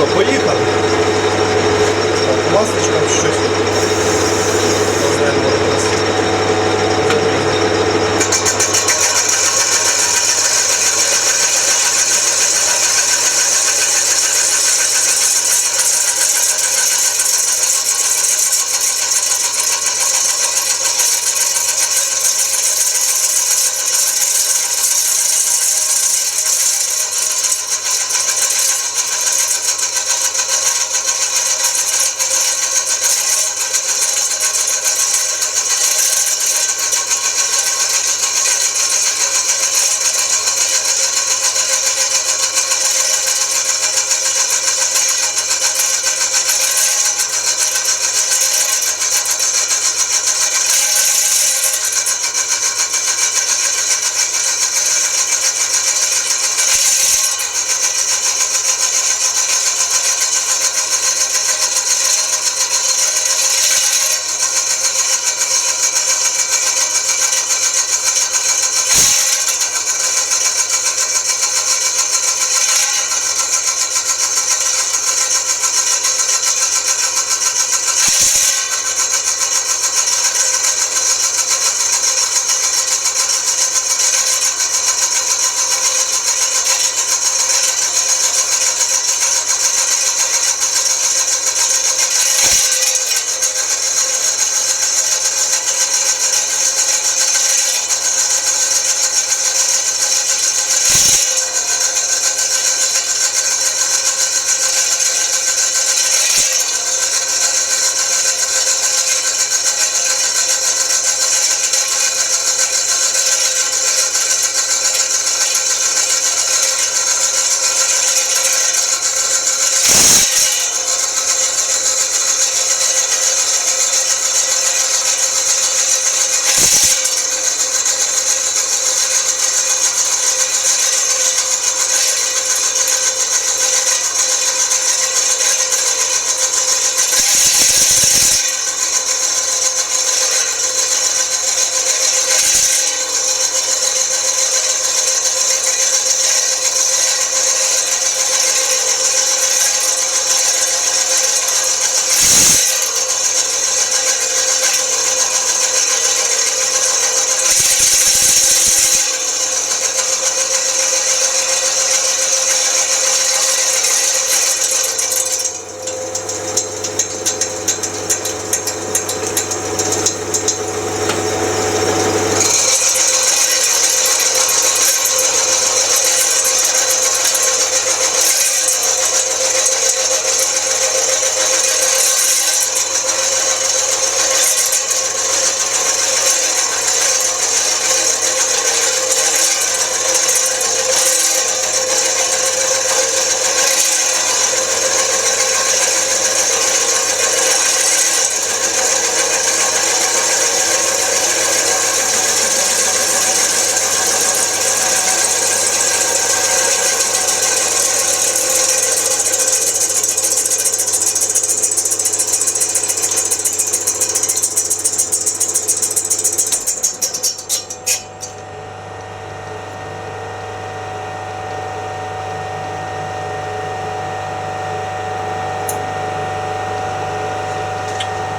що, поїхали? Так, Масличком щось.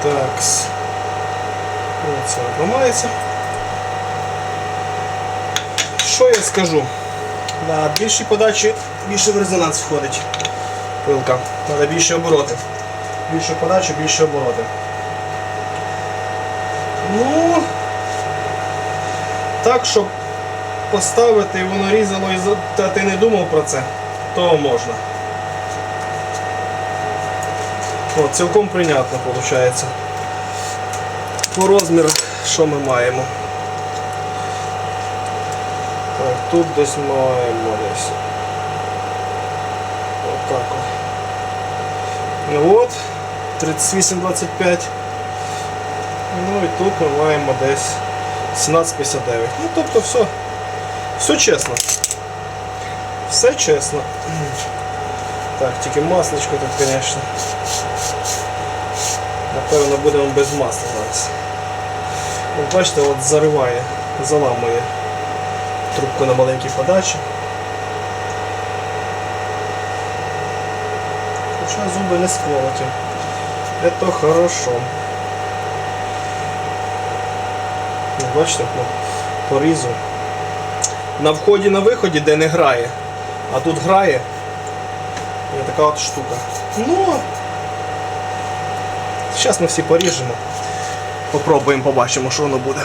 Так. Оце ламається. Що я скажу? На більшій подачі більше в резонанс входить пилка. Треба більше обороти. Більше подачі, більше обороти. Ну так, щоб поставити і воно різало і ти не думав про це, то можна. О, цілком прийнятно виходить. По розмірах, що ми маємо? Так, тут десь маємо десь. Отак от. Ну от, 38,25. Ну і тут ми маємо десь 17,59. Ну тобто все, все чесно. Все чесно. Так, тільки масличко тут, звісно. Напевно, будемо без масла зараз. От бачите, от зариває, заламує трубку на маленькій подачі. Хоча зуби не сколоті. Это хорошо. Бачите, порізу. На вході на виході, де не грає. А тут грає. Є така от штука. Ну. Зараз ми всі поріжемо. Попробуємо, побачимо, що воно буде.